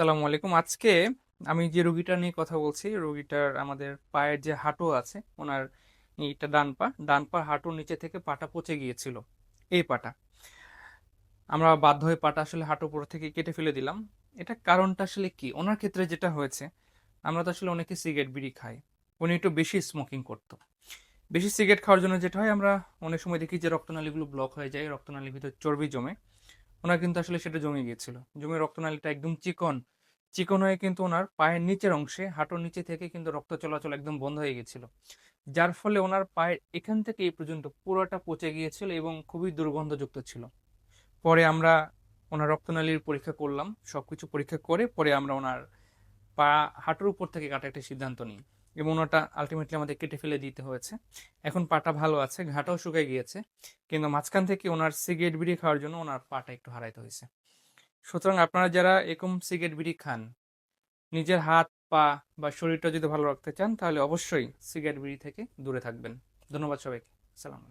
আসসালামু আলাইকুম। আজকে আমি যে রোগীটা নিয়ে কথা বলছি, রোগীটার আমাদের পায়ের যে হাঁটু আছে, ওনার এইটা ডান পা ডান পা হাঁটুর নিচে থেকে পাটা পচে গিয়েছিল, এই পাটা। আমরা বাধ্য হয়ে পাটা আসলে হাঁটু উপর থেকে কেটে ফেলে দিলাম। এটা কারণটা আসলে কি? ওনার ক্ষেত্রে যেটা হয়েছে, আমরা তো আসলে অনেকে সিগারেট বিড়ি খাই, উনি একটু বেশি স্মোকিং করতো। বেশি সিগারেট খাওয়ার জন্য যেটা হয়, আমরা অনেক সময় দেখি যে রক্তনালীগুলো ব্লক হয়ে যায়, রক্তনালীর ভিতর চর্বি জমে। ওনার কিন্তু আসলে সেটা জমে গিয়েছিল। জমে রক্তনালীটা একদম চিকন। চিকন হয়ে কিন্তু ওনার পায়ের নিচের অংশে, হাঁটুর নিচে থেকে কিন্তু রক্ত চলাচল একদম বন্ধ হয়ে গেছিল যার ফলে ওনার পায়ের এখান থেকে এই পর্যন্ত পুরোটা পচে গিয়েছিল এবং খুবই দুর্গন্ধযুক্ত ছিল। পরে আমরা ওনার রক্তনালীর পরীক্ষা করলাম, সবকিছু পরীক্ষা করে পরে আমরা ওনার পা হাঁটুর উপর থেকে কাটা একটা সিদ্ধান্ত নিই। এবং ওটা আলটিমেটলি আমাদের কেটে ফেলে দিতে হয়েছে। এখন পাটা ভালো আছে, ঘাটাও শুকিয়ে গিয়েছে, কিন্তু মাঝখান থেকে ওনার সিগারেট বিড়ি খাওয়ার জন্য ওনার পাটা একটু হারাইতে হয়েছে। সুতরাং আপনারা যারা এরকম সিগারেট বিড়ি খান, নিজের হাত, পা বা শরীরটা যদি ভালো রাখতে চান, তাহলে অবশ্যই সিগারেট বিড়ি থেকে দূরে থাকবেন। ধন্যবাদ সবাইকে। সালাম